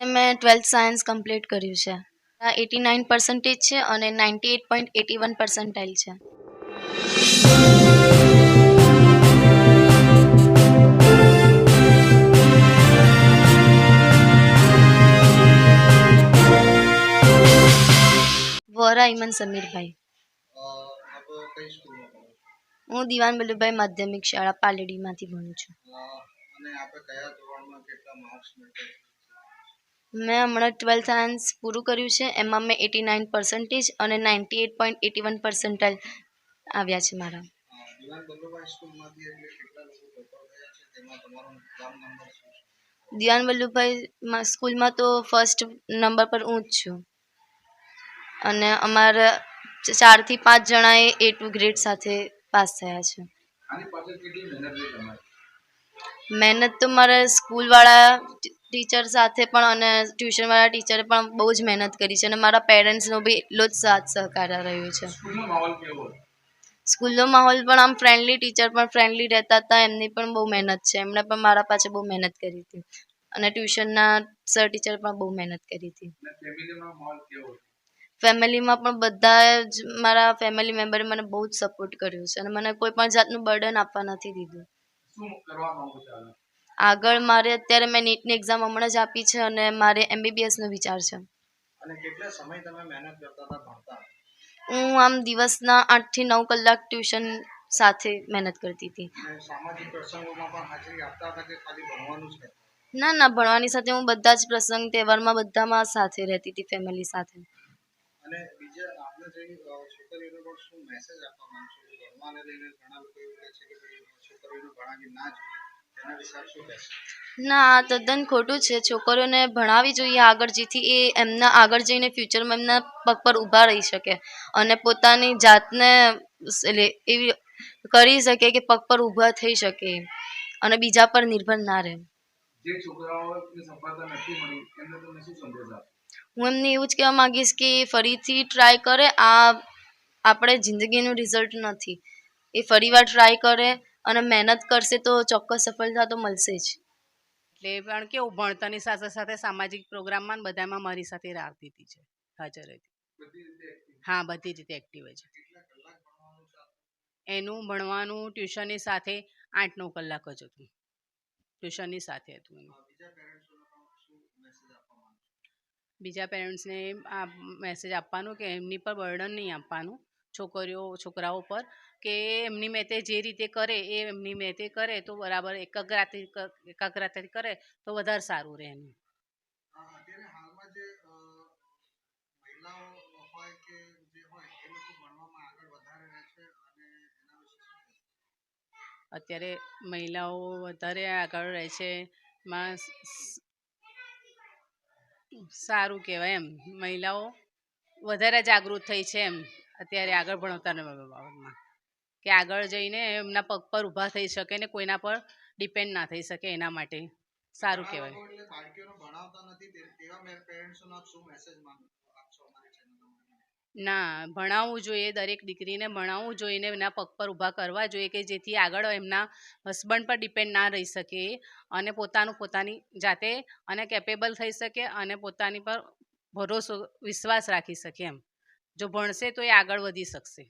મેં twelfth science complete કર્યું છે. એટી નાઇન પર્સન્ટેજ છે અને ninety eight point eighty one percentile છે. વોરા ઇમન સમીરભાઈ? હું દિવાન વલ્લભભાઈ માધ્યમિક શાળા પાલડીમાંથી ભણું છું? મેં હમણાં ટ્વેલ્થ સાયન્સ પૂરું કર્યું છે. એમાં મેં એટી નાઇન પર્સન્ટેજ અને ninety eight point eighty one percentile આવ્યા છે મારા. દિવાન વલ્લભભાઈ સ્કૂલમાં તો ફર્સ્ટ નંબર પર હું જ છું. અને અમારા ચારથી પાંચ જણાએ એ ટુ ગ્રેડ સાથે પાસ થયા છે. મહેનત તો મારા સ્કૂલવાળા ટીચર સાથે પણ અને ટ્યુશનવાળા ટીચરે પણ બહુ જ મહેનત કરી છે અને મારા પેરેન્ટ્સનો બી એટલો જ સાથ સહકાર રહ્યો છે. સ્કૂલનો માહોલ પણ આમ ફ્રેન્ડલી ટીચર પણ ફ્રેન્ડલી રહેતા હતા એમની પણ બહુ મહેનત છે. એમણે પણ મારા પાછળ બહુ મહેનત કરી હતી. અને ટ્યુશનના સર ટીચર પણ બહુ મહેનત કરી હતો. ફેમિલીમાં પણ બધા જ મારા ફેમિલી મેમ્બરે મને બહુ જ સપોર્ટ કર્યો છે અને મને કોઈ પણ જાતનું બર્ડન આપવા નથી દીધું. શું કરવા માંગો છો આગળ? મારે અત્યારે મેં નીટની એક્ઝામ હમણાં જ આપી છે અને મારે એમબીબીએસનો વિચાર છે. હું આમ દિવસના આઠથી નવ કલાક ટ્યુશન સાથે મહેનત કરતી હતી. ના ના ભણવાની સાથે હું બધા જ પ્રસંગ તહેવારમાં બધામાં સાથે રહેતી હતી ફેમિલી સાથે. અને બીજા આપણે જે છોકરીઓને પણ શું મેસેજ આપવા માંગશો? કે લઈને ઘણા લોકો એવું કહે છે કે છોકરીઓને ભણાવી ના જોઈએ ના આ તદ્દન ખોટું છે. છોકરીઓને ભણાવવી જોઈએ આગળ જેથી એ એમના આગળ જઈને ફ્યુચરમાં એમના પગ પર ઊભા રહી શકે અને પોતાની જાતને એટલે એવી કરી શકે કે પગ પર ઊભા થઈ શકે અને બીજા પર નિર્ભર ના રહે. હું એમને એવું જ કહેવા માંગીશ કે ફરીથી ટ્રાય કરે. આ આપણે જિંદગીનું રિઝલ્ટ નથી. એ ફરીવાર ટ્રાય કરે અને મહેનત કરશે તો ચોક્કસ સફળતા તો મળશે જ એટલે પણ કેવું, ભણતરની સાથે સાથે સામાજિક પ્રોગ્રામમાં બધામાં મારી સાથે રાખતી હતી છે, હાજર હતી. હા, બધી રીતે એક્ટિવ છે? એનું ભણવાનું ટ્યુશનની સાથે આઠ નવ કલાક જ હતું ટ્યુશનની સાથે હતું એનું બીજા પેરેન્ટ્સને આ મેસેજ આપવાનું કે એમની પર બર્ડન નહીં આપવાનું છોકરીઓ છોકરાઓ પર કે એમની મેતે જે રીતે કરે એ એમની મેતે કરે તો બરાબર એકાગ્રતાથી એકાગ્રતાથી કરે તો વધારે સારું રહે એનું. અત્યારે મહિલાઓ વધારે આગળ રહે છે માં સારું કહેવાય એમ. મહિલાઓ વધારે જાગૃત થઈ છે એમ. અત્યારે આગળ ભણતરના બાબતમાં કે આગળ જઈને એમના પગ પર ઊભા થઈ શકે ને કોઈના પર ડિપેન્ડ ના થઈ શકે એના માટે. સારું કહેવાય. ભણાવતા ના ભણાવવું જોઈએ દરેક દીકરીને ભણાવવું જોઈએ ને એના પગ પર ઊભા કરવા જોઈએ કે જેથી આગળ એમના હસબન્ડ પર ડિપેન્ડ ના રહી શકે અને પોતાનું પોતાની જાતે અને કેપેબલ થઈ શકે અને પોતાની પર ભરોસો વિશ્વાસ રાખી શકે એમ. જો ભણશે તો એ આગળ વધી શકશે.